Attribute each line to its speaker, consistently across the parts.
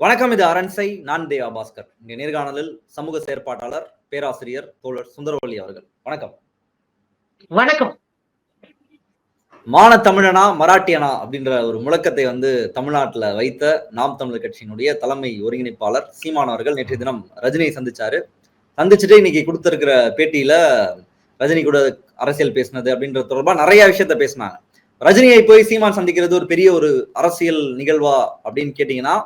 Speaker 1: வணக்கம் இது அரண்சை. நான் தேவா பாஸ்கர் இங்க நேர்காணலில் சமூக செயற்பாட்டாளர் பேராசிரியர் தோழர் சுந்தரவல்லி அவர்கள். வணக்கம்.
Speaker 2: வணக்கம்.
Speaker 1: மான தமிழனா மராட்டியனா அப்படின்ற ஒரு முழக்கத்தை வந்து தமிழ்நாட்டுல வைத்த நாம் தமிழர் கட்சியினுடைய தலைமை ஒருங்கிணைப்பாளர் சீமான் அவர்கள் நேற்றைய தினம் ரஜினியை சந்திச்சாரு. சந்திச்சுட்டு இன்னைக்கு கொடுத்திருக்கிற பேட்டியில ரஜினி கூட அரசியல் பேசினது அப்படின்றது தொடர்பா நிறைய விஷயத்த பேசினாங்க. ரஜினியை போய் சீமான் சந்திக்கிறது ஒரு பெரிய ஒரு அரசியல் நிகழ்வா அப்படின்னு கேட்டீங்கன்னா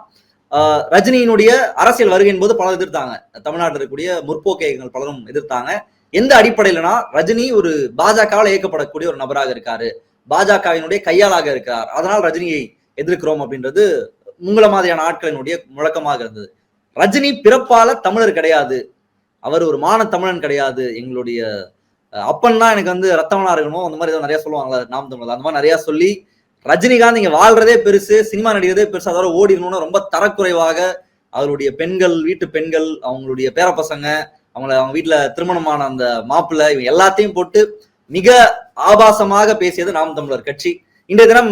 Speaker 1: ரஜினியினுடைய அரசியல் வருகையின் போது பலர் எதிர்த்தாங்க. தமிழ்நாட்டில் இருக்கக்கூடிய முற்போக்கையங்கள் பலரும் எதிர்த்தாங்க. எந்த அடிப்படையிலனா ரஜினி ஒரு பாஜகவால் இயக்கப்படக்கூடிய ஒரு நபராக இருக்காரு. பாஜகவினுடைய கையாளாக இருக்கிறார். அதனால் ரஜினியை எதிர்க்கிறோம் அப்படின்றது உங்கள மாதிரியான ஆட்களினுடைய முழக்கமாக இருந்தது. ரஜினி பிறப்பால தமிழர் கிடையாது. அவர் ஒரு மான தமிழன் கிடையாது. எங்களுடைய அப்பன்னா எனக்கு வந்து ரத்தமனா இருக்கணும். அந்த மாதிரி ஏதோ நிறைய சொல்லுவாங்களா நாம் தமிழர். அந்த மாதிரி நிறைய சொல்லி ரஜினிகாந்த் இங்க வாழ்றதே பெருசு சினிமா நடிகரதே பெருசு. அதோட ஓடிடணும்னு ரொம்ப தரக்குறைவாக அவருடைய பெண்கள் வீட்டு பெண்கள் அவங்களுடைய பேரப்பசங்க அவங்கள அவங்க வீட்டுல திருமணமான அந்த மாப்பிள்ளை இவங்க எல்லாத்தையும் போட்டு மிக ஆபாசமாக பேசியது நாம் தமிழர் கட்சி. இன்றைய தினம்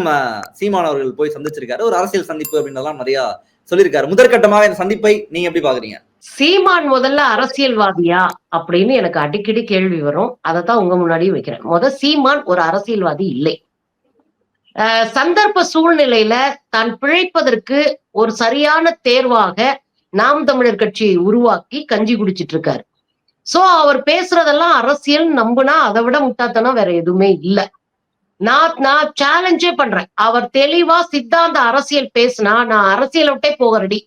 Speaker 1: சீமான் அவர்கள் போய் சந்திச்சிருக்காரு. ஒரு அரசியல் சந்திப்பு அப்படின்றலாம் நிறைய சொல்லியிருக்காரு. முதற்கட்டமாக இந்த சந்திப்பை நீங்க எப்படி பாக்குறீங்க
Speaker 2: சீமான் முதல்ல அரசியல்வாதியா அப்படின்னு எனக்கு அடிக்கடி கேள்வி வரும். அதை தான் உங்க முன்னாடியும் வைக்கிறேன். முத சீமான் ஒரு அரசியல்வாதி இல்லை. சந்தர்ப்ப சூழ்நிலையில தான் பிழைப்பதற்கு ஒரு சரியான தேர்வாக நாம் தமிழர் கட்சியை உருவாக்கி கஞ்சி குடிச்சிட்டு இருக்காரு. சோ அவர் பேசுறதெல்லாம் அரசியல் நம்புனா அதை விட முட்டாத்தனம் வேற எதுவுமே இல்ல. நான் நான் சேலஞ்சே பண்றேன். அவர் தெளிவா சித்தாந்த அரசியல் பேசினா நான் அரசியலை விட்டே போக ரெடி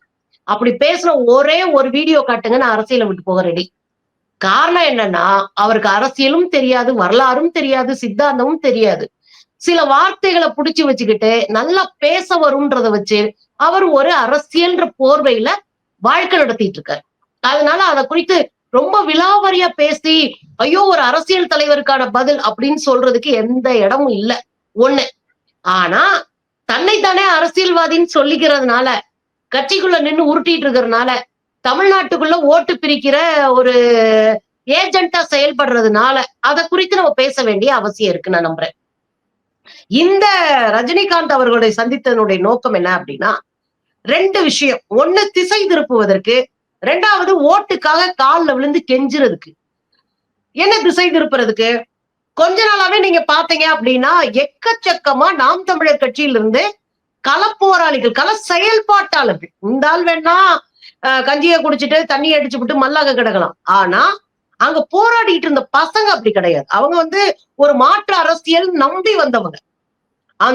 Speaker 2: அப்படி பேசுன ஒரே ஒரு வீடியோ காட்டுங்க நான் அரசியலை விட்டு போக ரெடி காரணம் என்னன்னா அவருக்கு அரசியலும் தெரியாது வரலாறும் தெரியாது சித்தாந்தமும் தெரியாது. சில வார்த்தைகளை புடிச்சு வச்சுக்கிட்டு நல்லா பேச வரும்ன்றத வச்சு அவர் ஒரு அரசியல்ன்ற போர்வையில வாழ்க்கை நடத்திட்டு இருக்காரு. அதனால அதை குறித்து ரொம்ப விலாவரியா பேசி ஐயோ ஒரு அரசியல் தலைவருக்கான பதில் அப்படின்னு சொல்றதுக்கு எந்த இடமும் இல்ல. ஒண்ணு. ஆனா தன்னைத்தானே அரசியல்வாதின்னு சொல்லிக்கிறதுனால கட்சிக்குள்ள நின்னு உருட்டிட்டு இருக்கிறதுனால தமிழ்நாட்டுக்குள்ள ஓட்டு பிரிக்கிற ஒரு ஏஜென்ட்டா செயல்படுறதுனால அதை குறித்து நம்ம பேச வேண்டிய அவசியம் இருக்கு நான் நம்புறேன். இந்த ரஜினிகாந்த் அவர்களை சந்தித்தனுடைய நோக்கம் என்ன அப்படின்னா ரெண்டு விஷயம். ஒண்ணு திசை திருப்புவதற்கு ரெண்டாவது ஓட்டுக்காக காலில் விழுந்து கெஞ்சுறதுக்கு. என்ன திசை திருப்புறதுக்கு? கொஞ்ச நாளாவே நீங்க பாத்தீங்க அப்படின்னா எக்கச்சக்கமா நாம் தமிழர் கட்சியிலிருந்து கலப்போராளிகள் கள செயல்பாட்டாளர்கள். இந்த ஆள் வேணா கஞ்சியை குடிச்சிட்டு தண்ணியை அடிச்சு விட்டு மல்லாக கிடக்கலாம். ஆனா அங்க போராடிட்டு இருந்த பசங்க அப்படி கிடையாது. அவங்க வந்து ஒரு மாற்று அரசியல் நம்பி வந்தவங்க.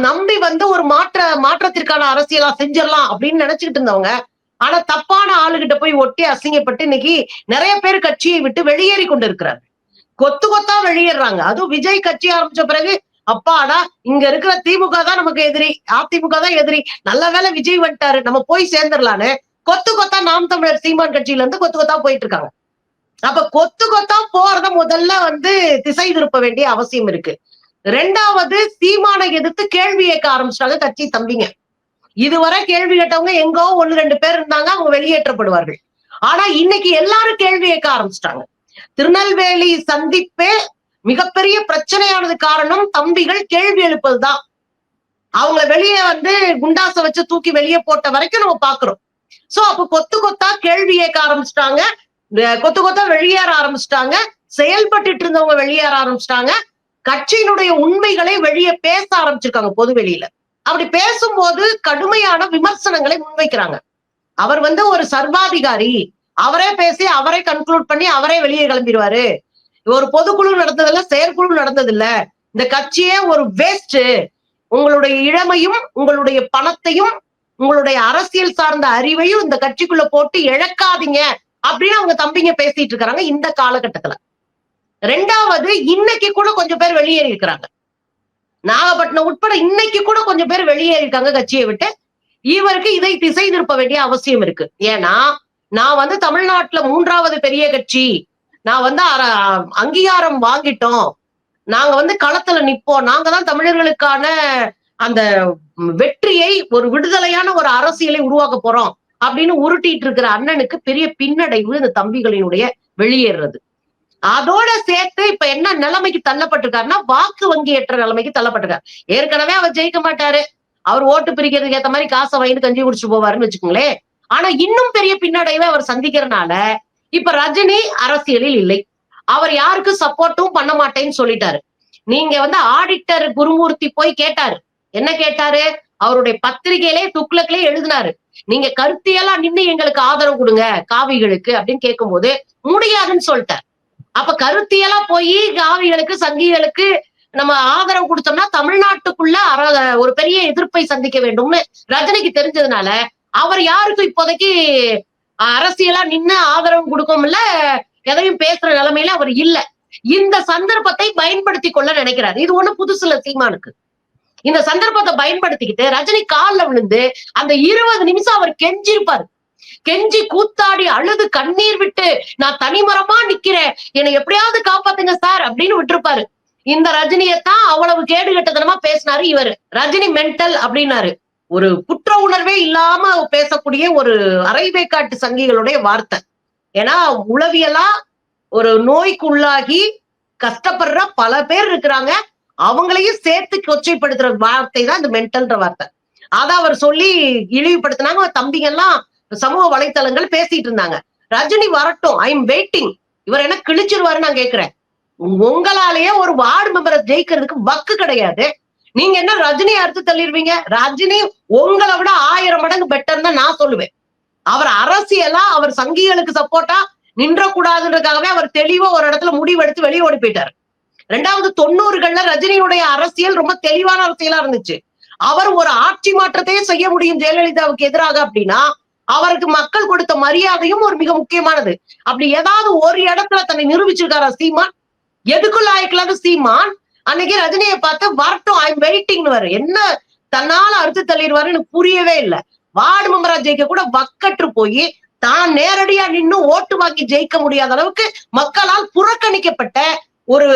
Speaker 2: நம்பி வந்து ஒரு மாற்ற மாற்றத்திற்கான அரசியலா செஞ்சிடலாம் அப்படின்னு நினைச்சுக்கிட்டு இருந்தவங்க. ஆனா தப்பான ஆளுகிட்ட போய் ஒட்டி அசிங்கப்பட்டு இன்னைக்கு நிறைய பேர் கட்சியை விட்டு வெளியேறி கொண்டு இருக்கிறாங்க கொத்து கொத்தா வெளியேறாங்க. அதுவும் விஜய் கட்சி ஆரம்பிச்ச பிறகு அப்பாடா இங்க இருக்கிற திமுக தான் நமக்கு எதிரி அதிமுக தான் எதிரி. நல்ல வேலை விஜய் வந்துட்டாரு. நம்ம போய் சேர்ந்துடலான்னு கொத்து கொத்தா நாம் தமிழர் சீமான் கட்சியில இருந்து கொத்து கொத்தா போயிட்டு இருக்காங்க. அப்ப கொத்து கொத்தா போறத முதல்ல வந்து திசை திருப்ப வேண்டிய அவசியம் இருக்கு. ரெண்டாவது சீமானை எதிர்த்து கேள்வி கேட்க ஆரம்பிச்சிட்டாங்க கட்சி தம்பிங்க. இதுவரை கேள்வி கேட்டவங்க எங்கோ ஒண்ணு ரெண்டு பேர் இருந்தாங்க அவங்க வெளியேற்றப்படுவார்கள். ஆனா இன்னைக்கு எல்லாரும் கேள்வி கேட்க ஆரம்பிச்சிட்டாங்க. திருநெல்வேலி சந்திப்பே மிகப்பெரிய பிரச்சனையானது காரணம் தம்பிகள் கேள்வி எழுப்பதுதான். அவங்கள வெளியே வந்து குண்டாச வச்சு தூக்கி வெளியே போட்ட வரைக்கும் நம்ம பாக்குறோம் சோ அப்ப கொத்து கொத்தா கேள்வி கேட்க ஆரம்பிச்சிட்டாங்க. கொத்து கொத்தா வெளியேற ஆரம்பிச்சிட்டாங்க. செயல்பட்டுட்டு இருந்தவங்க வெளியேற ஆரம்பிச்சிட்டாங்க. கட்சியினுடைய உண்மைகளை வெளியே பேச ஆரம்பிச்சிருக்காங்க பொது வெளியில அப்படி பேசும்போது கடுமையான விமர்சனங்களை முன்வைக்கிறாங்க. அவர் வந்து ஒரு சர்வாதிகாரி. அவரே பேசி அவரே கன்க்ளூட் பண்ணி அவரே வெளியே கிளம்பிடுவாரு. ஒரு பொதுக்குழு நடந்ததில்ல செயற்குழு நடந்ததில்ல. இந்த கட்சியே ஒரு வேஸ்ட் உங்களுடைய இளமையும் உங்களுடைய பணத்தையும் உங்களுடைய அரசியல் சார்ந்த அறிவையும் இந்த கட்சிக்குள்ள போட்டு இழக்காதீங்க. அப்படின்னு அவங்க தம்பிங்க பேசிட்டு இருக்காங்க இந்த காலகட்டத்துல. ரெண்டாவது இன்னைக்கு கூட கொஞ்சம் பேர் வெளியேறி இருக்கிறாங்க. நாகப்பட்டினம் உட்பட இன்னைக்கு கூட கொஞ்சம் பேர் வெளியேறி இருக்காங்க கட்சியை விட்டு. இவருக்கு இதை திசை திருப்ப வேண்டிய அவசியம் இருக்கு. ஏன்னா நான் வந்து தமிழ்நாட்டுல மூன்றாவது பெரிய கட்சி. நான் வந்து அங்கீகாரம் வாங்கிட்டோம். நாங்க வந்து களத்துல நிப்போம். நாங்க தான் தமிழர்களுக்கான அந்த வெற்றியை ஒரு விடுதலையான ஒரு அரசியலை உருவாக்க போறோம். அப்படின்னு உருட்டிட்டு இருக்கிற அண்ணனுக்கு பெரிய பின்னடைவு இந்த தம்பிகளினுடைய வெளியேறது. அதோட சேர்த்து இப்ப என்ன நிலைமைக்கு தள்ளப்பட்டிருக்காருன்னா வாக்கு வங்கி ஏற்ற நிலைமைக்கு தள்ளப்பட்டிருக்காரு. ஏற்கனவே அவர் ஜெயிக்க மாட்டாரு. அவர் ஓட்டு பிரிக்கிறதுக்கு ஏத்த மாதிரி காசை வாங்கி கஞ்சி குடிச்சு போவாருன்னு வச்சுக்கோங்களேன். ஆனா இன்னும் பெரிய பின்னடைவை அவர் சந்திக்கிறனால இப்ப ரஜினி அரசியலில் இல்லை. அவர் யாருக்கும் சப்போர்ட்டும் பண்ண மாட்டேன்னு சொல்லிட்டாரு. நீங்க வந்து ஆடிட்டர் குருமூர்த்தி போய் கேட்டாரு. என்ன கேட்டாரு? அவருடைய பத்திரிகையிலே துக்ளக்லயே எழுதினாரு. நீங்க கருத்தியெல்லாம் நின்னு எங்களுக்கு ஆதரவு கொடுங்க காவிகளுக்கு அப்படின்னு கேட்கும்போது முடியாதுன்னு சொல்லிட்டார் அப்ப கருத்தியெல்லாம் போய் காவிகளுக்கு சங்கிகளுக்கு நம்ம ஆதரவு கொடுத்தோம்னா தமிழ்நாட்டுக்குள்ள அற- ஒரு பெரிய எதிர்ப்பை சந்திக்க வேண்டும்னு ரஜினிக்கு தெரிஞ்சதுனால அவர் யாருக்கும் இப்போதைக்கு அரசியலா நின்னு ஆதரவு கொடுக்கவும் எதையும் பேசுற நிலைமையில அவர் இல்ல. இந்த சந்தர்ப்பத்தை பயன்படுத்தி கொள்ள நினைக்கிறார். இது ஒண்ணு புதுசுல சீமானுக்கு. இந்த சந்தர்ப்பத்தை பயன்படுத்திக்கிட்டு ரஜினி கால்ல விழுந்து அந்த இருபது நிமிஷம் அவர் கெஞ்சிருப்பாரு. கெஞ்சி கூத்தாடி அழுது கண்ணீர் விட்டு நான் தனிமரமா நிக்கிறேன். என்னை எப்படியாவது காப்பாத்துங்க சார் அப்படின்னு விட்டுருப்பாரு. இந்த ரஜினியத்தான் அவ்வளவு கேடு கட்டதனமா பேசினாரு இவர். ரஜினி மென்டல் அப்படின்னாரு. ஒரு குற்ற உணர்வே இல்லாம பேசக்கூடிய ஒரு அரைவேக்காட்டு சங்கிகளுடைய வார்த்தை. ஏன்னா உளவியலா ஒரு நோய்க்கு உள்ளாகி கஷ்டப்படுற பல பேர் இருக்கிறாங்க. அவங்களையும் சேர்த்து கொச்சைப்படுத்துற வார்த்தை தான் இந்த மென்டல்ன்ற வார்த்தை. அத அவர் சொல்லி இழிவுபடுத்தினாங்க. தம்பிங்க எல்லாம் சமூக வலைத்தளங்கள் பேசிட்டு இருந்தாங்க. ரஜினி வரட்டும் ஐ எம் வெயிட்டிங் இவர் என்ன கிழிச்சிருவாரு நான் கேக்குறேன் உங்களாலேயே ஒரு வார்டு மெம்பரை ஜெயிக்கிறதுக்கு வக்கு கிடையாது. நீங்க என்ன ரஜினி அறுத்து தள்ளிடுவீங்க? ரஜினி உங்களை விட ஆயிரம் மடங்கு பெட்டர் தான் நான் சொல்லுவேன். அவர் அரசியலா அவர் சங்கிகளுக்கு சப்போர்ட்டா நின்ற கூடாதுன்றதுக்காகவே அவர் தெளிவா ஒரு இடத்துல முடிவெடுத்து வெளியே ஓடி போயிட்டாரு. ரெண்டாவது தொண்ணூறுகள்ல ரஜினியுடைய அரசியல் ரொம்ப தெளிவான அரசியலா இருந்துச்சு. அவர் ஒரு ஆட்சி மாற்றத்தையே செய்ய முடியும் ஜெயலலிதாவுக்கு எதிராக அப்படின்னா அவருக்கு மக்கள் கொடுத்த மரியாதையும் ஒரு மிக முக்கியமானது. அப்படி ஏதாவது ஒரு இடத்துல தன்னை நிரூபிச்சிருக்காரா சீமான்? எதுக்குள்ள ஆயிக்கலாத சீமான்? அன்னைக்கு ரஜினியை பார்த்து வரட்டும் ஐம் வெயிட்டிங் வரும் என்ன தன்னால அறுத்து தள்ளிடுவாருன்னு புரியவே இல்லை. வார்டு மெம்பரா ஜெயிக்க கூட வக்கற்று போய் தான் நேரடியா நின்னு ஓட்டு வாங்கி ஜெயிக்க முடியாத அளவுக்கு மக்களால் புறக்கணிக்கப்பட்ட ஒரு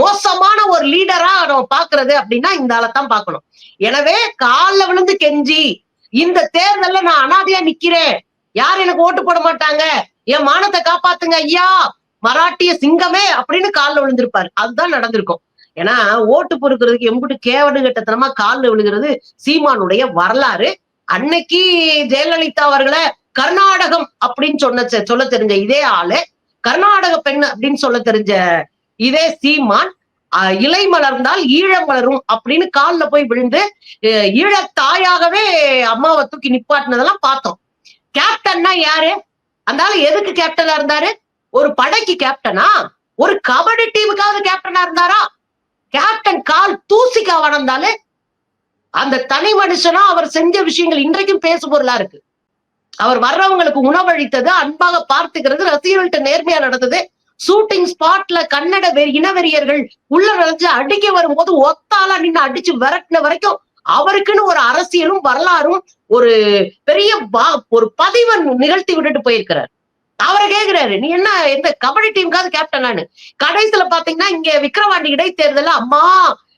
Speaker 2: மோசமான ஒரு லீடரா நம்ம பாக்குறது அப்படின்னா இந்த ஆளைத்தான் பார்க்கணும். எனவே காலில் விழுந்து கெஞ்சி இந்த தேர்தல்ல நான் அனாதையா நிக்கிறேன். யார் எனக்கு ஓட்டு போட மாட்டாங்க. என் மானத்தை காப்பாத்துங்க ஐயா. மராட்டிய சிங்கமே அப்படின்னு காலில் விழுந்திருப்பாரு. அதுதான் நடந்திருக்கும். ஏன்னா ஓட்டு பொறுக்கிறதுக்கு எம்பிட்டு கேவடு கட்டத்தனமா காலில் விழுகிறது சீமானுடைய வரலாறு. அன்னைக்கு ஜெயலலிதா அவர்களை கர்நாடகம் அப்படின்னு சொன்ன சொல்ல தெரிஞ்ச இதே ஆளு. கர்நாடக பெண் அப்படின்னு சொல்ல தெரிஞ்ச இதே சீமான் இலை மலர்ந்தால் ஈழம் மலரும் அப்படின்னு கால்ல போய் விழுந்து ஈழ தாயாகவே அம்மாவை தூக்கி நிப்பாட்டினதெல்லாம் பார்த்தோம். கேப்டன்னா யாரு? அந்தால எதுக்கு கேப்டனா இருந்தாரு? ஒரு படைக்கு கேப்டனா? ஒரு கபடி டீமுக்காவது கேப்டனா இருந்தாரா? கேப்டன் கால் தூசிக்கா வளர்ந்தாலே அந்த தனி மனுஷனா அவர் செஞ்ச விஷயங்கள் இன்றைக்கும் பேசு பொருளா இருக்கு. அவர் வர்றவங்களுக்கு உணவளித்தது அன்பாக பார்த்துக்கிறது ரசிகர்கள்ட்ட நேர்மையா நடந்தது ஷூட்டிங் ஸ்பாட்ல கன்னட வெறி இனவெறியர்கள் உள்ள நுழைஞ்சு அடிக்க வரும்போது ஒத்தால நின்று அடிச்சு விரட்டின வரைக்கும் அவருக்குன்னு ஒரு அரசியலும் வரலாறும் ஒரு பெரிய ஒரு பதிவை நிகழ்த்தி விட்டுட்டு போயிருக்கிறார். அவரை கேக்குறாரு நீ என்ன எந்த கபடி டீமுக்காவது கேப்டனானு கடைசியில பாத்தீங்கன்னா இங்க விக்ரவாண்டி இடைத்தேர்தல அம்மா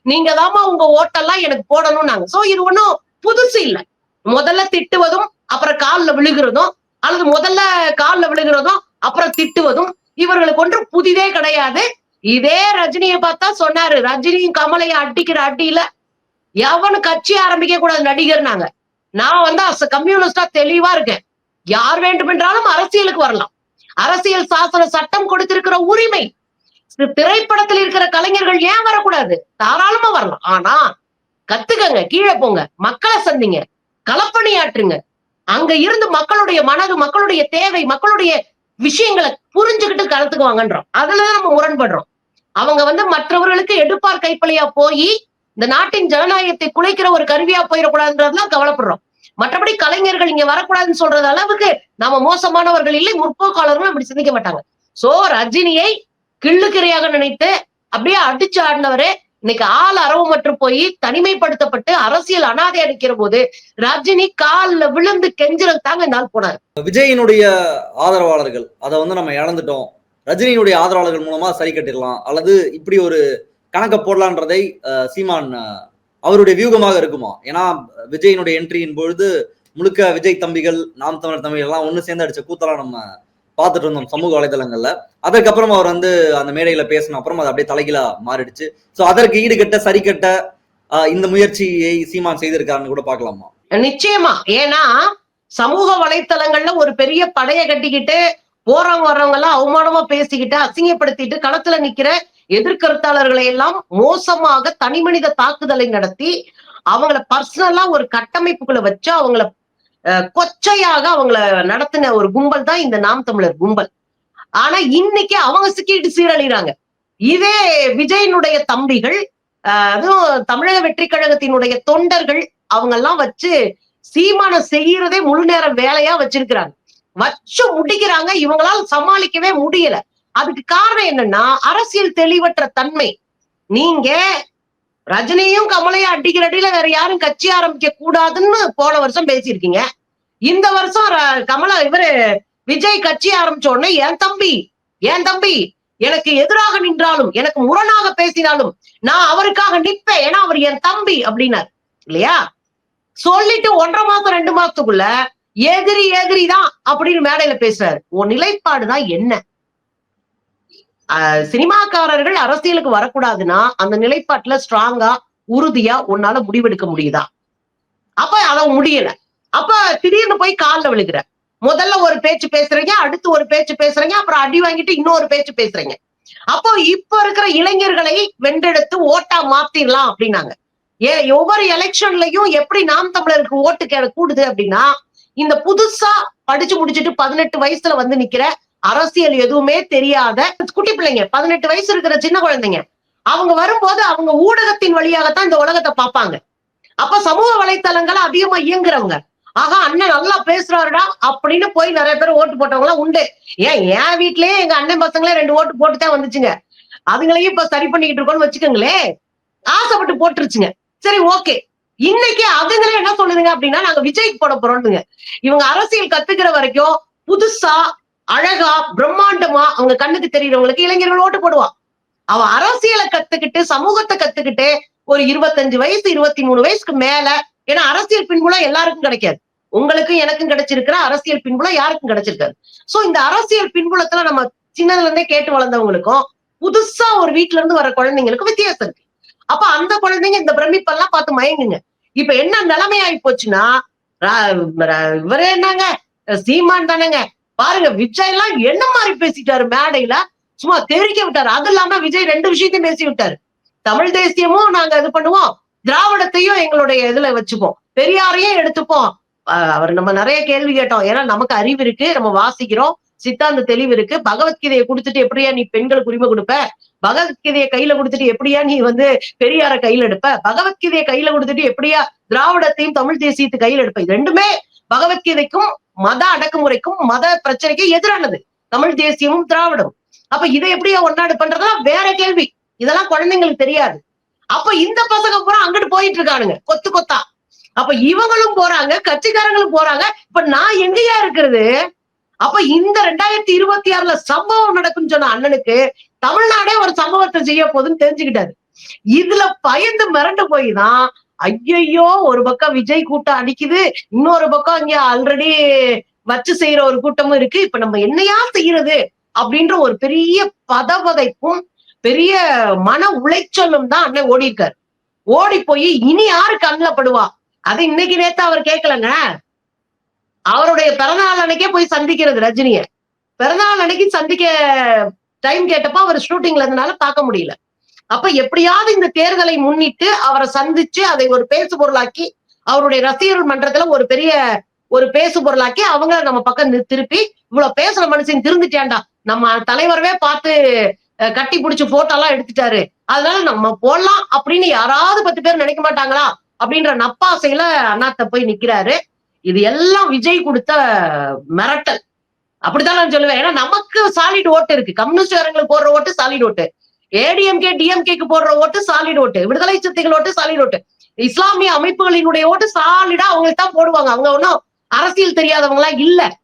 Speaker 2: நீங்க தாமா உங்க ஓட்டெல்லாம் எனக்கு போடணும் நாங்க சோ இது ஒண்ணும் புதுசு இல்ல. முதல்ல திட்டுவதும் அப்புறம் காலில் விழுகிறதும் அல்லது முதல்ல காலில் விழுகிறதும் அப்புறம் திட்டுவதும் இவர்களுக்கு ஒன்றும் புதிதே கிடையாது. இதே ரஜினியை பார்த்தா சொன்னாரு ரஜினியும் கமலையும் அடிக்கிற அடியில எவனு கட்சி ஆரம்பிக்க கூடாது நடிகர் நாங்க நான் வந்து அஸ் கம்யூனிஸ்டா தெளிவா இருக்கேன். யார் வேண்டுமென்றாலும் அரசியலுக்கு வரலாம். அரசியல் சாசன சட்டம் கொடுத்திருக்கிற உரிமை. திரைப்படத்தில் இருக்கிற கலைஞர்கள் ஏன் வரக்கூடாது? தாராளமா வரலாம். ஆனா கத்துக்கங்க கீழே போங்க மக்களை சந்திங்க களப்பணியாற்றுங்க. அங்க இருந்து மக்களுடைய மனது மக்களுடைய தேவை மக்களுடைய விஷயங்களை புரிஞ்சுக்கிட்டு களத்துக்கு வாங்கன்றோம் அதுலதான் நம்ம முரண்படுறோம். அவங்க வந்து மற்றவர்களுக்கு எடுப்பார் கைப்பலையா போய் இந்த நாட்டின் ஜனநாயகத்தை குலைக்கிற ஒரு கருவியா போயிடக்கூடாதுன்றதுலாம் கவலைப்படுறோம். மற்றபடி கலைஞர்கள் இங்க வரக்கூடாதுன்னு சொல்றது அளவுக்கு நாம மோசமானவர்கள் இல்லை முற்போக்காளர்களும் அப்படி சிந்திக்க மாட்டாங்க. சோ ரஜினியை கிள்ளுக்கிரையாக நினைத்து அப்படியே அடிச்சு ஆடினவரு இன்னைக்கு ஆள் அரவமற்று போய் தனிமைப்படுத்தப்பட்டு அரசியல் அனாதை அடிக்கிற போது ரஜினி கால்ல விழுந்து கெஞ்சுறது தாங்க இந்த ஆள்
Speaker 1: விஜயினுடைய ஆதரவாளர்கள் அதை வந்து நம்ம இழந்துட்டோம். ரஜினியினுடைய ஆதரவாளர்கள் மூலமா சரி கட்டிடலாம் அல்லது இப்படி ஒரு கணக்கை போடலான்றதை சீமான் அவருடைய வியூகமாக இருக்குமா? ஏன்னா விஜயினுடைய என்ட்ரியின் பொழுது முழுக்க விஜய் தம்பிகள் நாம் தமிழர் தம்பிகள் எல்லாம் ஒண்ணு சேர்ந்து அடிச்ச கூத்தலாம் நம்ம பார்த்துட்டு இருந்தோம் சமூக வலைதளங்கள்ல. அதற்கப்புறம் அவர் வந்து அந்த மேடையில பேசின அப்புறம் அது அப்படியே தலைகீழா மாறிடுச்சு. ஸோ அதற்கு ஈடுகட்ட சரி கட்ட இந்த முயற்சியை சீமான் செய்திருக்காருன்னு கூட பாக்கலாமா
Speaker 2: நிச்சயமா. ஏன்னா சமூக வலைத்தளங்கள்ல ஒரு பெரிய படைய கட்டிக்கிட்டு போறவங்க வர்றவங்க எல்லாம் அவமானமா பேசிக்கிட்டு அசிங்கப்படுத்திட்டு களத்துல நிக்கிற எதிர்கருத்தாளர்களை எல்லாம் மோசமாக தனிமனித தாக்குதலை நடத்தி அவங்கள பர்சனலா ஒரு கட்டமைப்புக்குள்ள வச்சு அவங்கள கொச்சையாக அவங்கள நடத்தின ஒரு கும்பல் தான் இந்த நாம் தமிழர் கும்பல். ஆனா இன்னைக்கு அவங்க சிக்கிட்டு சீரழிறாங்க. இதே விஜயனுடைய தம்பிகள் ஆஹ் அதுவும் தமிழக வெற்றி கழகத்தினுடைய தொண்டர்கள் அவங்க எல்லாம் வச்சு சீமான செய்யறதே முழு நேர வேலையா வச்சிருக்கிறாங்க. வச்சு முடிக்கிறாங்க இவங்களால சமாளிக்கவே முடியல. அதுக்கு காரணம் என்னன்னா அரசியல் தெளிவற்ற தன்மை. நீங்க ரஜினியும் கமலையும் அடிக்கிற அடியில வேற யாரும் கட்சி ஆரம்பிக்க கூடாதுன்னு போன வருஷம் பேசியிருக்கீங்க. இந்த வருஷம் ர- கமலா இவரு விஜய் கட்சி ஆரம்பிச்ச உடனே என் தம்பி என் தம்பி எனக்கு எதிராக நின்றாலும் எனக்கு முரணாக பேசினாலும் நான் அவருக்காக நிற்பேன். ஏன்னா அவர் என் தம்பி அப்படின்னார். இல்லையா? சொல்லிட்டு ஒன்றரை மாசம் ரெண்டு மாசத்துக்குள்ள எதிரி எதிரி தான் அப்படின்னு மேடையில பேசுறாரு. உன் நிலைப்பாடு தான் என்ன? சினிமாக்காரர்கள் அரசியலுக்கு வரக்கூடாதுன்னா அந்த நிலைப்பாட்டுல ஸ்ட்ராங்கா உறுதியா உன்னால முடிவெடுக்க முடியுதா? அப்ப அத முடியல. அப்ப திடீர்னு போய் கால்ல விழுகிற. முதல்ல ஒரு பேச்சு பேசுறீங்க அடுத்து ஒரு பேச்சு பேசுறீங்க அப்புறம் அடி வாங்கிட்டு இன்னொரு பேச்சு பேசுறீங்க. அப்போ இப்ப இருக்கிற இளைஞர்களை வென்றெடுத்து ஓட்டா மாத்திரலாம் அப்படின்னாங்க. ஏ ஒவ்வொரு எலெக்ஷன்லயும் எப்படி நாம் தமிழருக்கு ஓட்டு கே- கூடுது அப்படின்னா இந்த புதுசா படிச்சு முடிச்சுட்டு பதினெட்டு வயசுல வந்து நிக்கிற அரசியல் எதுவுமே தெரியாத குட்டி பிள்ளைங்க பதினெட்டு வயசு இருக்கிற சின்ன குழந்தைங்க. அவங்க வரும்போது அவங்க ஊடகத்தின் வழியாகத்தான் இந்த உலகத்தை பார்ப்பாங்க. அப்ப சமூக வலைத்தளங்களை அதிகமா இயங்குறவங்க ஆகா அண்ணன் நல்லா பேசுறாருடா அப்படின்னு போய் நிறைய பேர் ஓட்டு போட்டவங்க எல்லாம் உண்டு. ஏன் என் வீட்லயே எங்க அண்ணன் பசங்களே ரெண்டு ஓட்டு போட்டு தான் வந்துச்சுங்க. அதுங்களையும் இப்ப சரி பண்ணிக்கிட்டு இருக்கோம்னு வச்சுக்கோங்களேன். ஆசைப்பட்டு போட்டுருச்சுங்க. சரி ஓகே. இன்னைக்கு அதுங்களே என்ன சொல்லுதுங்க அப்படின்னா நாங்க விஜய்க்கு போட போறோம்னுங்க. இவங்க அரசியல் கத்துக்கிற வரைக்கும் புதுசா அழகா பிரம்மாண்டமா அவங்க கண்ணுக்கு தெரியறவங்களுக்கு இளைஞர்கள் ஓட்டு போடுவான் அவ அரசியலை கத்துக்கிட்டு சமூகத்தை கத்துக்கிட்டு ஒரு இருபத்தஞ்சு வயசு இருபத்தி மூணு வயசுக்கு மேல ஏன்னா அரசியல் பின்புலம் எல்லாருக்கும் கிடைக்காது. உங்களுக்கும் எனக்கும் கிடைச்சிருக்கிற அரசியல் பின்புலம் யாருக்கும் கிடைச்சிருக்காது. சோ இந்த அரசியல் பின்புலத்துல நம்ம சின்னதுல இருந்தே கேட்டு வளர்ந்தவங்களுக்கும் புதுசா ஒரு வீட்ல இருந்து வர குழந்தைங்களுக்கும் வித்தியாசம் இருக்கு. அப்ப அந்த குழந்தைங்க இந்த பிரமிப்பெல்லாம் பார்த்து மயங்குங்க. இப்ப என்ன நிலைமை ஆகி போச்சுன்னா இவரே என்னங்க? சீமான் தானேங்க. பாருங்க விஜய் எல்லாம் என்ன மாதிரி பேசிட்டாரு மேடையில? சும்மா தெரிவிக்க விட்டாரு. அது இல்லாம விஜய் ரெண்டு விஷயத்தையும் பேசி விட்டாரு. தமிழ் தேசியமும் நாங்க இது பண்ணுவோம். திராவிடத்தையும் எங்களுடைய இதுல வச்சுப்போம். பெரியாரையும் எடுத்துப்போம். அவர் நம்ம நிறைய கேள்வி கேட்டோம். ஏன்னா நமக்கு அறிவு இருக்கு. நம்ம வாசிக்கிறோம். சித்தாந்த தெளிவு இருக்கு. பகவத்கீதையை கொடுத்துட்டு எப்படியா நீ பெண்களுக்கு உரிமை கொடுப்ப? பகவத்கீதையை கையில கொடுத்துட்டு எப்படியா நீ வந்து பெரியார கையில எடுப்ப? பகவத்கீதையை கையில கொடுத்துட்டு எப்படியா திராவிடத்தையும் தமிழ் தேசியத்தை கையில எடுப்ப? இது ரெண்டுமே பகவத்கீதைக்கும் மத அடக்குமுறைக்கும் மத பிரச்சனைக்கும் எதிரானது. தமிழ் தேசியமும் திராவிடம் அப்ப இதை எப்படியா ஒன்னாடு பண்றதெல்லாம் வேற கேள்வி. இதெல்லாம் குழந்தைங்களுக்கு தெரியாது. அப்ப இந்த பசங்க பூரா அங்கிட்டு போயிட்டு இருக்கானுங்க கொத்து கொத்தா. அப்ப இவங்களும் போறாங்க கட்சிக்காரங்களும் போறாங்க. இப்ப நான் எங்கேயா இருக்கிறது? அப்ப இந்த ரெண்டாயிரத்தி இருபத்தி ஆறுல சம்பவம் நடக்கும்னு சொன்ன அண்ணனுக்கு தமிழ்நாடே ஒரு சம்பவத்தை செய்ய போகுதுன்னு தெரிஞ்சுக்கிட்டாரு. இதுல பயந்து மிரண்டு போய் தான் ஐயையோ ஒரு பக்கம் விஜய் கூட்டம் அடிக்குது இன்னொரு பக்கம் இங்க ஆல்ரெடி வச்சு செய்யற ஒரு கூட்டமும் இருக்கு. இப்ப நம்ம என்னையா செய்யறது அப்படின்ற ஒரு பெரிய பதவதைப்பும் பெரிய மன உளைச்சலும் தான் அண்ணன் ஓடி இருக்காரு. ஓடி போய் இனி யாரு கண்ணில் படுவா? அது இன்னைக்கு நேத்து அவர் கேட்கலங்க. அவருடைய பிறந்தநாள் அன்னைக்கே போய் சந்திக்கிறது ரஜினிய. பிறந்தநாள் அன்னைக்கு சந்திக்க டைம் கேட்டப்ப அவர் ஷூட்டிங்ல இருந்தனால பார்க்க முடியல. அப்ப எப்படியாவது இந்த தேர்தலை முன்னிட்டு அவரை சந்திச்சு அதை ஒரு பேசு பொருளாக்கி அவருடைய ரசிகர்கள் மன்றத்துல ஒரு பெரிய ஒரு பேசு பொருளாக்கி அவங்கள நம்ம பக்கம் திருப்பி இவ்வளவு பேசுற மனுஷன் திருந்துட்டேன்டா. நம்ம தலைவரவே பார்த்து கட்டி பிடிச்சு போட்டோ எல்லாம் எடுத்துட்டாரு. அதனால நம்ம போடலாம் அப்படின்னு யாராவது பத்து பேர் நினைக்க மாட்டாங்களா? அப்படின்ற நப்பாசையில அண்ணாத்த போய் நிக்கிறாரு. இது எல்லாம் விஜய் கொடுத்த மிரட்டல். அப்படித்தான் நான் சொல்லுவேன். ஏன்னா நமக்கு சாலிட் ஓட்டு இருக்கு. கம்யூனிஸ்ட்காரங்களுக்கு போடுற ஓட்டு சாலிட் ஓட்டு. ஏடிஎம்கே டிஎம்கேக்கு போடுற ஓட்டு சாலிட் ஓட்டு. விடுதலை சிறுத்தைகள் ஓட்டு சாலிட் ஓட்டு. இஸ்லாமிய அமைப்புகளினுடைய ஓட்டு சாலிடா அவங்களுக்கு தான் போடுவாங்க. அவங்க ஒன்றும் அரசியல் தெரியாதவங்களா இல்ல.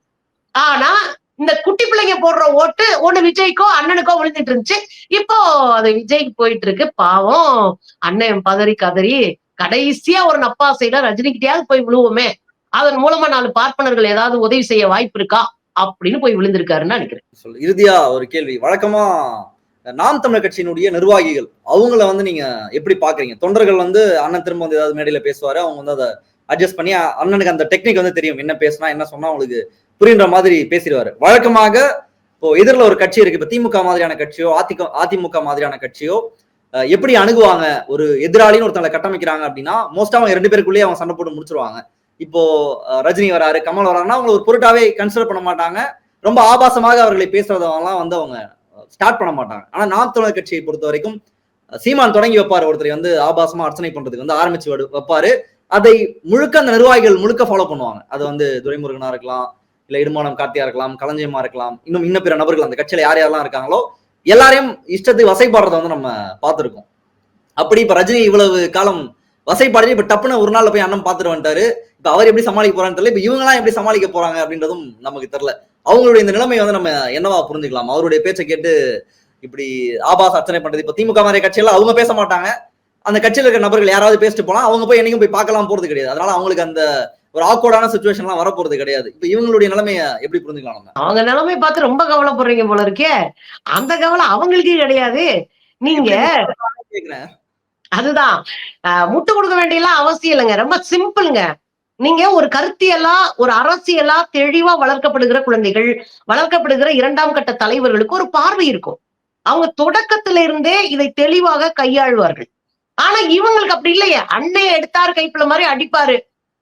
Speaker 2: ஆனா இந்த குட்டி பிள்ளைங்க போடுற ஓட்டு ஒண்ணு விஜய்க்கோ அண்ணனுக்கோ விழுந்துட்டு இருந்துச்சு. இப்போ அது விஜய்க்கு போயிட்டு இருக்கு. பாவம். அண்ணன் பதறி கதறி கடைசியா ஒரு நப்பாசையில ரஜினிகிட்டயாவது போய் விழுவோமே. அதன் மூலமா நாலு பார்ப்பனர்கள் ஏதாவது உதவி செய்ய வாய்ப்பு இருக்கா? அப்படின்னு போய் விழுந்திருக்காருன்னு நினைக்கிறேன்.
Speaker 1: இறுதியா ஒரு கேள்வி. வழக்கமா நாம் தமிழர் கட்சியினுடைய நிர்வாகிகள் அவங்கள வந்து நீங்க எப்படி பாக்குறீங்க? தொண்டர்கள் வந்து அண்ணன் திரும்ப வந்து ஏதாவது மேடையில பேசுவாரு அவங்க வந்து அதை அட்ஜஸ்ட் பண்ணி அண்ணனுக்கு அந்த டெக்னிக் வந்து தெரியும். என்ன பேசினா என்ன சொன்னா அவங்களுக்கு புரியுற மாதிரி பேசிடுவாரு. வழக்கமாக இப்போ எதிரில் ஒரு கட்சி இருக்கு இப்ப திமுக மாதிரியான கட்சியோ அதிக அதிமுக மாதிரியான கட்சியோ எப்படி அணுகுவாங்க? ஒரு எதிராளின்னு ஒருத்தங்களை கட்டமைக்கிறாங்க அப்படின்னா மோஸ்டா அவங்க ரெண்டு பேருக்குள்ளேயே அவங்க சண்டை போட்டு முடிச்சிருவாங்க. இப்போ ரஜினி வராரு கமல் வராருன்னா அவங்களை ஒரு பொருட்டாவே கன்சிடர் பண்ண மாட்டாங்க. ரொம்ப ஆபாசமாக அவர்களை பேசுறதெல்லாம் வந்து அவங்க ஸ்டார்ட் பண்ண மாட்டாங்க. ஆனா நாம் தமிழர் கட்சியை பொறுத்த வரைக்கும் சீமான் தொடங்கி வைப்பாரு. ஒருத்தரை வந்து ஆபாசமா அர்ச்சனை பண்றதுக்கு வந்து ஆரம்பிச்சு வைப்பாரு. அதை முழுக்க அந்த நிர்வாகிகள் முழுக்க ஃபாலோ பண்ணுவாங்க. அது வந்து துரைமுருகனா இருக்கலாம் இல்ல இடுமானம் கார்த்தியா இருக்கலாம் களஞ்சியமா இருக்கலாம் இன்னும் இன்னும் பிற நபர்கள் அந்த கட்சியில யார் யாரெல்லாம் இருக்காங்களோ எல்லாரையும் இஷ்டத்துக்கு வசைப்பாடுறத வந்து நம்ம பார்த்துருக்கோம். அப்படி இப்ப ரஜினி இவ்வளவு காலம் வசைப்பாடு இப்ப டப்புன்னு ஒரு நாள்ல போய் அண்ணன் பாத்துட்டு வந்துட்டாரு. இப்ப அவர் எப்படி சமாளிக்க போறான்னு தெரியல. இப்ப இவங்க எல்லாம் எப்படி சமாளிக்க போறாங்க அப்படின்றதும் நமக்கு தெரியல. அவங்களுடைய இந்த நிலைமை வந்து நம்ம என்னவா புரிஞ்சுக்கலாம்? அவருடைய பேச்சை கேட்டு இப்படி ஆபாச அர்ச்சனை பண்றது. இப்ப திமுக மாதிரி கட்சியெல்லாம் அவங்க பேச மாட்டாங்க. அந்த கட்சியில இருக்கிற நபர்கள் யாராவது பேசிட்டு போலாம். அவங்க போய் என்னைக்கும் போய் பார்க்கலாம் போறது கிடையாது. அதனால அவங்களுக்கு அந்த ஒரு ஆக்வர்டான சுச்சுவேஷன்லாம் வர போறது கிடையாது. இப்ப இவங்களுடைய நிலைமைய எப்படி புரிஞ்சுக்கலாம் நம்ம?
Speaker 2: அவங்க நிலைமை பார்த்து ரொம்ப கவலைப்படுறீங்க போல இருக்கே. அந்த கவலை அவங்களுக்கே கிடையாது. நீங்க அதுதான். முட்டு கொடுக்க வேண்டியெல்லாம் அவசியம் இல்லைங்க. ரொம்ப சிம்பிளுங்க நீங்க ஒரு கருத்தியலா ஒரு அரசியலா தெளிவா வளர்க்கப்படுகிற குழந்தைகள் வளர்க்கப்படுகிற இரண்டாம் கட்ட தலைவர்களுக்கு ஒரு பார்வை இருக்கும். அவங்க தொடக்கத்துல இருந்தே இதை தெளிவாக கையாள்வார்கள். ஆனா இவங்களுக்கு அப்படி இல்லையே. அன்னைய எடுத்தாரு கைப்புல மாதிரி அடிப்பாரு.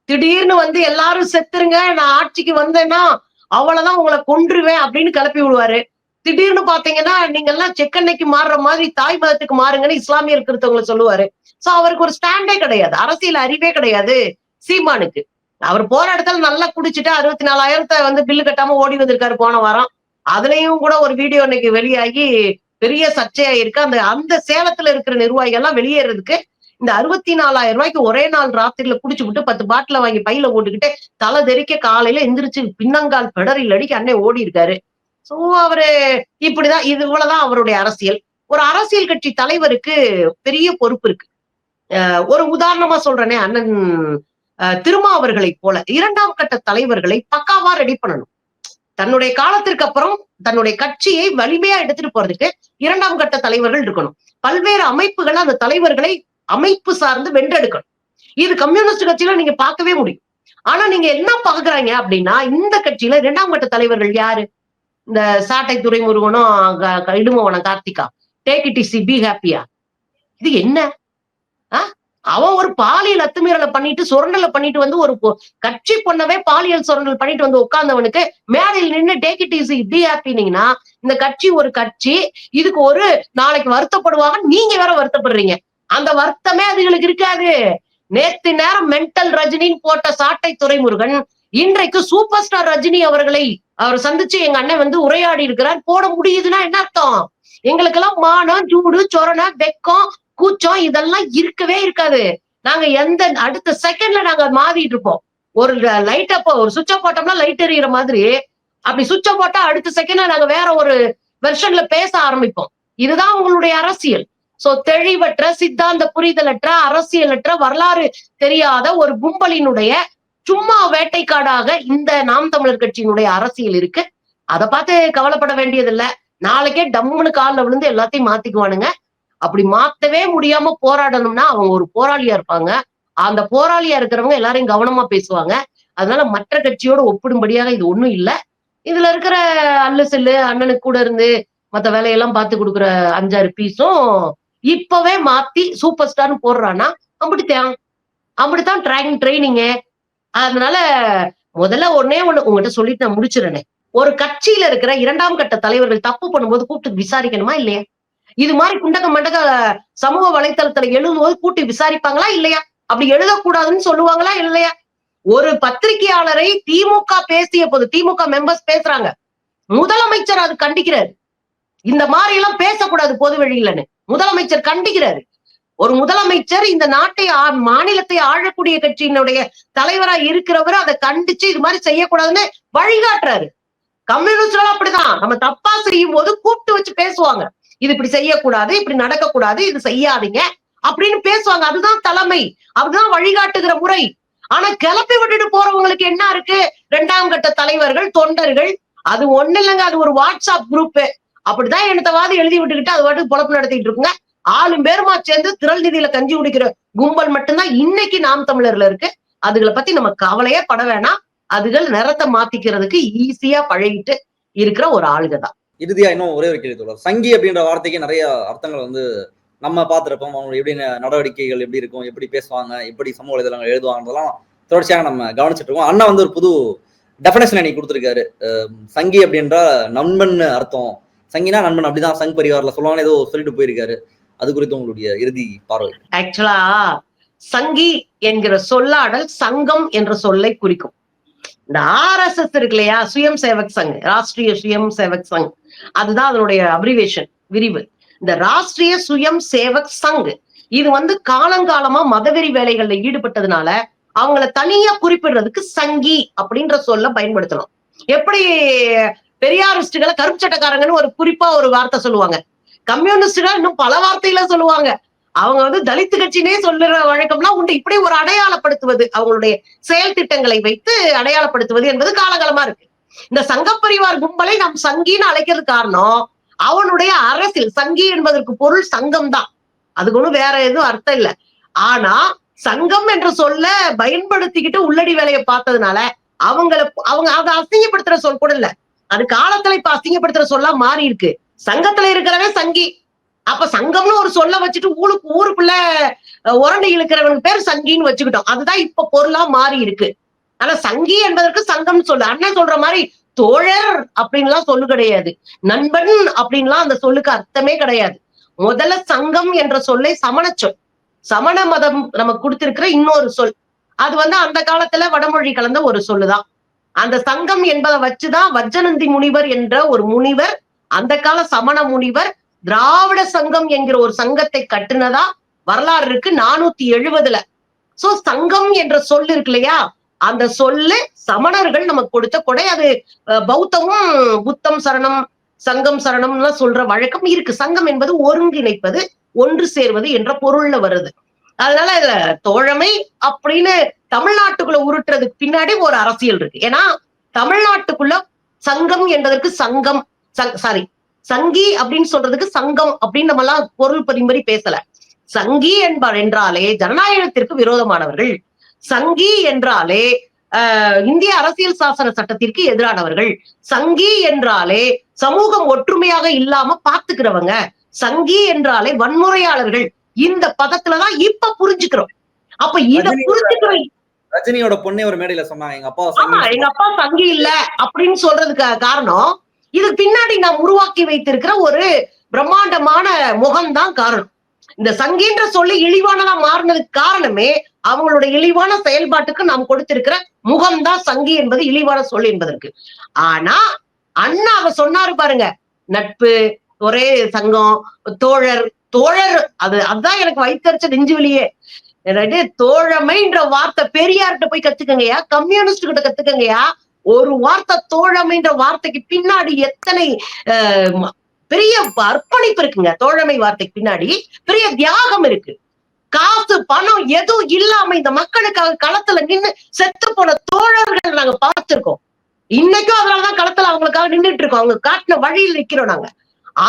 Speaker 2: திடீர்னு வந்து எல்லாரும் செத்துருங்க நான் ஆட்சிக்கு வந்தேன்னா அவ்வளவுதான் உங்களை கொன்றுவேன் அப்படின்னு கிளப்பி விடுவாரு. திடீர்னு பாத்தீங்கன்னா நீங்க எல்லாம் செக்கன்னைக்கு மாறுற மாதிரி தாய் மதத்துக்கு மாறுங்கன்னு இஸ்லாமியர் இருக்கிறவங்களை சொல்லுவாரு. சோ அவருக்கு ஒரு ஸ்டாண்டே கிடையாது. அரசியல் அறிவே கிடையாது. சீமானுக்கு. அவர் போற இடத்துல நல்லா குடிச்சிட்டு அறுபத்தி நாலாயிரத்தை வந்து பில்லு கட்டாம ஓடி வந்திருக்காரு போன வாரம். அதுலயும் கூட ஒரு வீடியோ இன்னைக்கு வெளியாகி பெரிய சர்ச்சையா இருக்கு அந்த அந்த சேலத்துல இருக்கிற நிர்வாகிகள் எல்லாம் வெளியேறதுக்கு இந்த அறுபத்தி நாலாயிரம் ரூபாய்க்கு ஒரே நாள் ராத்திரில குடிச்சு விட்டு பத்து பாட்டில வாங்கி பையில போட்டுக்கிட்டு தலை தெரிக்க காலையில எந்திரிச்சு பின்னங்கால் பெடரில் அடிக்க அண்ணே ஓடி இருக்காரு சோ அவரு இப்படிதான் இது இவ்வளவுதான் அவருடைய அரசியல். ஒரு அரசியல் கட்சி தலைவருக்கு பெரிய பொறுப்பு இருக்கு. அஹ் ஒரு உதாரணமா சொல்றேனே அண்ணன் அஹ் திருமாவர்களை போல இரண்டாம் கட்ட தலைவர்களை பக்காவா ரெடி பண்ணணும். தன்னுடைய காலத்திற்கு அப்புறம் தன்னுடைய கட்சியை வலிமையா எடுத்துட்டு போறதுக்கு இரண்டாம் கட்ட தலைவர்கள் இருக்கணும். பல்வேறு அமைப்புகள் அந்த தலைவர்களை அமைப்பு சார்ந்து வென்றெடுக்கணும். இது கம்யூனிஸ்ட் கட்சியில நீங்க பார்க்கவே முடியும். ஆனா நீங்க என்ன பாக்குறாங்க அப்படின்னா இந்த கட்சியில இரண்டாம் கட்ட தலைவர்கள் யாரு? இந்த சாட்டை துறைமுருகனும் க- இடுமவனம் Karthika. Take it is be ஹாப்பியா இது என்ன? அவன் ஒரு பாலியல் அத்துமீறலை பண்ணிட்டு சுரண்டலை பண்ணிட்டு வந்து ஒரு பொ- கட்சி பொண்ணவே பாலியல் சுரண்டல் பண்ணிட்டு வந்து உட்கார்ந்தவனுக்கு மேடையில் நின்று டேக் இட் ஈஸி இப்படி ஹாப்பினீங்கன்னா இந்த கட்சி ஒரு கட்சி இதுக்கு ஒரு நாளைக்கு வருத்தப்படுவாங்க நீங்க வேற வருத்தப்படுறீங்க. அந்த வருத்தமே அதுகளுக்கு இருக்காது. நேத்து நேரம் மென்டல் ரஜினின்னு போட்ட சாட்டை துறைமுருகன் இன்றைக்கு சூப்பர் ஸ்டார் ரஜினி அவர்களை அவர் சந்திச்சு எங்க அண்ணன் வந்து உரையாடி இருக்கிறார். போட முடியுதுன்னா என்ன அர்த்தம்? எங்களுக்கெல்லாம் மானம் சூடு சொரணை வெக்கம் கூச்சம் இதெல்லாம் இருக்கவே இருக்காது. நாங்க எந்த அடுத்த செகண்ட்ல நாங்க மாறிட்டு இருப்போம். ஒரு லைட் அப்போ ஒரு சுவிட்ச போட்டோம்னா லைட் எரியிற மாதிரி. அப்படி சுவிட்ச போட்டா அடுத்த செகண்ட்ல நாங்க வேற ஒரு வெர்ஷன்ல பேச ஆரம்பிப்போம். இதுதான் உங்களுடைய அரசியல். சோ தெளிவற்ற சித்தாந்த புரிதலற்ற அரசியலற்ற வரலாறு தெரியாத ஒரு கும்பலினுடைய சும்மா வேட்டைக்காடாக இந்த நாம் தமிழர் கட்சியினுடைய அரசியல் இருக்கு. அதை பார்த்து கவலைப்பட வேண்டியதில்லை. நாளைக்கே டம்முன்னு காலில் விழுந்து எல்லாத்தையும் மாத்திக்குவானுங்க. அப்படி மாத்தவே முடியாம போராடணும்னா அவங்க ஒரு போராளியா இருப்பாங்க. அந்த போராளியா இருக்கிறவங்க எல்லாரையும் கவனமா பேசுவாங்க. அதனால மற்ற கட்சியோட ஒப்பிடும்படியாக இது ஒண்ணும் இல்லை. இதுல இருக்கிற அல்லு செல்லு அண்ணனுக்கு கூட இருந்து மத்த வேலையெல்லாம் பார்த்து கொடுக்குற அஞ்சாறு பீஸும் இப்பவே மாத்தி சூப்பர் ஸ்டார்னு போடுறான்னா அப்படித்தான் அப்படித்தான் ட்ரைனிங் ட்ரைனிங்கு அதனால முதல்ல ஒன்னே ஒண்ணு உங்ககிட்ட சொல்லிட்டு நான் முடிச்சிடறேனே. ஒரு கட்சியில இருக்கிற இரண்டாம் கட்ட தலைவர்கள் தப்பு பண்ணும்போது கூப்பிட்டு விசாரிக்கணுமா இல்லையா? இது மாதிரி குண்டக மண்டக சமூக வலைத்தளத்துல எழுதும்போது கூட்டி விசாரிப்பாங்களா இல்லையா? அப்படி எழுதக்கூடாதுன்னு சொல்லுவாங்களா இல்லையா? ஒரு பத்திரிகையாளரை திமுக பேசிய போது திமுக மெம்பர்ஸ் பேசுறாங்க. முதலமைச்சர் அது கண்டிக்கிறாரு. இந்த மாதிரி எல்லாம் பேசக்கூடாது பொது வெளியிலன்னு. முதலமைச்சர் கண்டிக்கிறாரு. ஒரு முதலமைச்சர் இந்த நாட்டை ஆ- மாநிலத்தை ஆழக்கூடிய கட்சியினுடைய தலைவரா இருக்கிறவர் அதை கண்டிச்சு இது மாதிரி செய்யக்கூடாதுன்னு வழிகாட்டுறாரு. கம்யூனிஸ்ட் அப்படிதான். நம்ம தப்பா செய்யும் போது கூப்பிட்டு வச்சு பேசுவாங்க. இது இப்படி செய்யக்கூடாது இப்படி நடக்கக்கூடாது இது செய்யாதீங்க அப்படின்னு பேசுவாங்க. அதுதான் தலைமை. அதுதான் வழிகாட்டுகிற முறை. ஆனா கிளப்பி விட்டுட்டு போறவங்களுக்கு என்ன இருக்கு? இரண்டாம் கட்ட தலைவர்கள் தொண்டர்கள். அது ஒண்ணு இல்லைங்க. அது ஒரு வாட்ஸ்அப் குரூப் அப்படிதான் என்னத்தவாது எழுதி விட்டுக்கிட்டு அது பாட்டுக்கு பொழப்பு நடத்திட்டு இருக்குங்க. ஆளும் பேருமா சேர்ந்து திரள் நிதியில கஞ்சி குடிக்கிற கும்பல் மட்டும்தான் இன்னைக்கு நாம் தமிழர்ல இருக்கு. அதுகளை பத்தி நம்ம கவலையே பட வேணாம். அதுகள் நிறத்தை மாத்திக்கிறதுக்கு ஈஸியா பழகிட்டு இருக்கிற ஒரு ஆளுகதான்.
Speaker 1: இறுதியா இன்னும் ஒரே ஒரு கேள்வி தோழர் சங்கி அப்படின்ற வார்த்தைக்கு நிறைய அர்த்தங்கள் வந்து நம்ம பார்த்துருப்போம். அவங்க எப்படி நடவடிக்கைகள் எப்படி இருக்கும் எப்படி பேசுவாங்க எப்படி சமூக வலைதளங்கள் எழுதுவாங்கலாம் தொடர்ச்சியாக நம்ம கவனிச்சிட்டு இருக்கோம். அண்ணா வந்து ஒரு புது டெஃபினேஷன் இன்னைக்கு கொடுத்துருக்காரு. சங்கி அப்படின்ற நண்பன் அர்த்தம். சங்கினா நண்பன் அப்படிதான் சங் பரிவாரில் சொல்லுவாங்க ஏதோ சொல்லிட்டு போயிருக்காரு. அது குறித்து உங்களுடைய இறுதி பார்வை.
Speaker 2: ஆக்சுவலா சங்கி என்கிற சொல்லாடல் சங்கம் என்ற சொல்லை குறிக்கும். இந்த ஆர்எஸ்எஸ் இருக்கு இல்லையா? சுயம் சேவக் சங் ராஷ்டிரிய சுயம் சேவக் சங். அதுதான் அதனுடைய அப்ரிவேஷன் விரிவு. இந்த ராஷ்டிரிய சுயம் சேவக் சங் இது வந்து காலங்காலமா மதவெறி வேலைகள்ல ஈடுபட்டதுனால அவங்கள தனியா குறிப்பிடுறதுக்கு சங்கி அப்படின்ற சொல்ல பயன்படுத்தணும். எப்படி பெரியாரிஸ்டுகளை கருப்பு சட்டக்காரங்கன்னு ஒரு குறிப்பா ஒரு வார்த்தை சொல்லுவாங்க. கம்யூனிஸ்டுகள் இன்னும் பல வார்த்தையில சொல்லுவாங்க. அவங்க வந்து தலித்து கட்சினே சொல்லுற வழக்கம்லாம் உண்டு. இப்படி ஒரு அடையாளப்படுத்துவது அவங்களுடைய செயல் திட்டங்களை வைத்து அடையாளப்படுத்துவது என்பது காலகாலமா இருக்கு. இந்த சங்கப்பரிவார் கும்பலை நாம் சங்கின்னு அழைக்கிறது காரணம் அவனுடைய அரசியல் சங்கி என்பதற்கு பொருள் சங்கம் தான் அதுக்கு ஒண்ணும் வேற எதுவும் அர்த்தம் இல்ல. ஆனா சங்கம் என்ற சொல்ல பயன்படுத்திக்கிட்டு உள்ளடி வேலையை பார்த்ததுனால அவங்கள அவங்க அதை அசிங்கப்படுத்துற சொல் கூட இல்ல. அது காலத்துல இப்ப அசிங்கப்படுத்துற சொல்லா மாறி இருக்கு சங்கத்துல இருக்கிறவே சங்கி. அப்ப சங்கம்னு ஒரு சொல்ல வச்சுட்டு ஊருக்கு ஊருக்குள்ள உரண்டு உரண்டை இழுக்கிறவனுக்கு பேர் சங்கின்னு வச்சுக்கிட்டோம். அதுதான் இப்ப பொருளா மாறி இருக்கு. ஆனா சங்கி என்பதற்கு சங்கம்னு சொல்லு அண்ணன் சொல்ற மாதிரி தோழர் அப்படின்லாம் சொல்லு கிடையாது. நண்பன் அப்படின்லாம் அந்த சொல்லுக்கு அர்த்தமே கிடையாது. முதல்ல சங்கம் என்ற சொல்லை சமண சொல். சமண மதம் நமக்கு கொடுத்திருக்கிற இன்னொரு சொல். அது வந்து அந்த காலத்துல வடமொழி கலந்த ஒரு சொல்லுதான். அந்த சங்கம் என்பதை வச்சுதான் வஜ்ஜனந்தி முனிவர் என்ற ஒரு முனிவர் அந்த கால சமண முனிவர் திராவிட சங்கம் என்கிற ஒரு சங்கத்தை கட்டுனதா வரலாறு இருக்கு. நானூத்தி எழுபதுல சோ சங்கம் என்ற சொல் இருக்கு இல்லையா? அந்த சொல்லு சமணர்கள் நமக்கு கொடுத்த கொடை. அது பௌத்தமும் புத்தம் சரணம் சங்கம் சரணம்லாம் சொல்ற வழக்கம் இருக்கு. சங்கம் என்பது ஒருங்கிணைப்பது ஒன்று சேர்வது என்ற பொருள்ல வருது. அதனால இதுல தோழமை அப்படின்னு தமிழ்நாட்டுக்குள்ள உருட்டுறதுக்கு பின்னாடி ஒரு அரசியல் இருக்கு. ஏன்னா தமிழ்நாட்டுக்குள்ள சங்கம் என்பதற்கு சங்கம் சாரி சங்கி அப்படின்னு சொல்றதுக்கு சங்கம் அப்படின்னு நம்ம எல்லாம் பொருள் பரிம்படி பேசல. சங்கி என்பார் என்றாலே ஜனநாயகத்திற்கு விரோதமானவர்கள். சங்கி என்றாலே இந்திய அரசியல் சாசன சட்டத்திற்கு எதிரானவர்கள். சங்கி என்றாலே சமூகம் ஒற்றுமையாக இல்லாம பாத்துக்கிறவங்க. சங்கி என்றாலே வன்முறையாளர்கள். இந்த பதத்துலதான் இப்ப புரிஞ்சுக்கிறோம். அப்ப இத
Speaker 1: ரஜினி-
Speaker 2: புரிஞ்சுக்கிற
Speaker 1: ரஜினியோட பொண்ணே ஒரு மேடையில சொன்னாங்க எங்க அப்பா
Speaker 2: எங்க அப்பா சங்கி இல்ல அப்படின்னு சொல்றதுக்கு காரணம் இதுக்கு பின்னாடி நாம் உருவாக்கி வைத்திருக்கிற ஒரு பிரம்மாண்டமான முகம்தான் காரணம். இந்த சங்கின்ற சொல்லி இழிவானதா மாறினதுக்கு காரணமே அவங்களோட இழிவான செயல்பாட்டுக்கு நாம் கொடுத்திருக்கிற முகம்தான் சங்கி என்பது இழிவான சொல் என்பதற்கு. ஆனா அண்ணா அவ சொன்னாரு பாருங்க நட்பு ஒரே சங்கம் தோழர் தோழர் அது அதுதான் எனக்கு வைத்தறிச்ச நெஞ்சு வெளியே தோழமைன்ற வார்த்தை பெரியார்கிட்ட போய் கத்துக்கங்கயா கம்யூனிஸ்ட் கிட்ட கத்துக்கங்கயா ஒரு வார்த்தை தோழமைன்ற வார்த்தைக்கு பின்னாடி எத்தனை பெரிய அர்ப்பணிப்பு இருக்குங்க. தோழமை வார்த்தைக்கு பின்னாடி பெரிய தியாகம் இருக்கு. காசு பணம் எதுவும் இல்லாம இந்த மக்களுக்காக களத்துல நின்னு செத்து போன தோழர்கள் நாங்க பார்த்திருக்கோம். இன்னைக்கும் அதனாலதான் களத்துல அவங்களுக்காக நின்றுட்டு இருக்கோம் அவங்க காட்டின வழியில் நிக்கிறோம் நாங்க.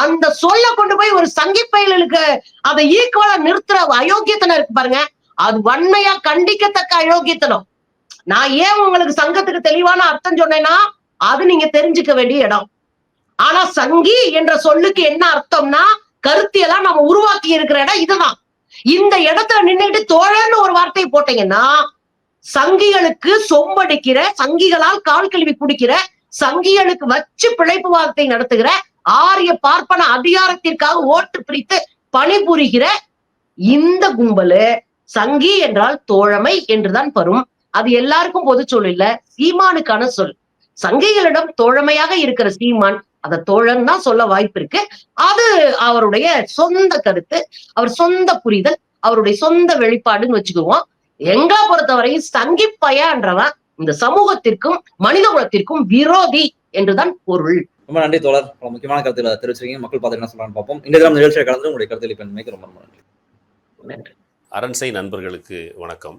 Speaker 2: அந்த சொல்ல கொண்டு போய் ஒரு சங்கி பயலுக்கு அதை ஈக்குவலா நிறுத்துற அயோக்கியத்தனம் இருக்கு பாருங்க. அது வன்மையா கண்டிக்கத்தக்க அயோக்கியத்தனம். நான் ஏன் உங்களுக்கு சங்கத்துக்கு தெளிவான அர்த்தம் சொன்னேன்னா அது நீங்க தெரிஞ்சுக்க வேண்டிய இடம். ஆனா சங்கி என்ற சொல்லுக்கு என்ன அர்த்தம்னா கருத்தியெல்லாம் நம்ம உருவாக்கி இருக்கிற இடம் இதுதான். இந்த இடத்துல நின்னுட்டு தோழன்னு ஒரு வார்த்தையை போட்டீங்கன்னா சங்கிகளுக்கு சொம்படிக்கிற சங்கிகளால் கால் கழுவி குடிக்கிற சங்கிகளுக்கு வச்சு பிழைப்பு வாதத்தை நடத்துகிற ஆரிய பார்ப்பன அதிகாரத்திற்காக ஓட்டு பிரித்து பணிபுரிகிற இந்த கும்பலு சங்கி என்றால் தோழமை என்றுதான் வரும் அது எல்லாருக்கும் பொது சொல் இல்ல. சீமானுக்கான சொல். சங்கிகளிடம் தோழமையாக இருக்கிற சீமான் அத தோழன் தான் சொல்ல வாய்ப்பு இருக்கு. அது அவருடைய சொந்த கருத்து அவர் சொந்த புரிதல் அவருடைய சொந்த வெளிப்பாடுன்னு வச்சுக்குவோம். எங்களை பொறுத்தவரையும் சங்கி பயான்றவன் இந்த சமூகத்திற்கும் மனித குலத்திற்கும் விரோதி என்றுதான் பொருள்.
Speaker 1: ரொம்ப நன்றி தோழர். பல முக்கியமான கருத்துக்களை தெரிவிச்சிருக்கீங்க. மக்கள் பார்த்து என்ன சொல்றான்னு பார்ப்போம். இந்த தினம் நிகழ்ச்சியை கலந்து உங்களுடைய கருத்தில் ரொம்ப ரொம்ப நன்றி.
Speaker 2: நன்றி.
Speaker 3: அரண்சை நண்பர்களுக்கு வணக்கம்.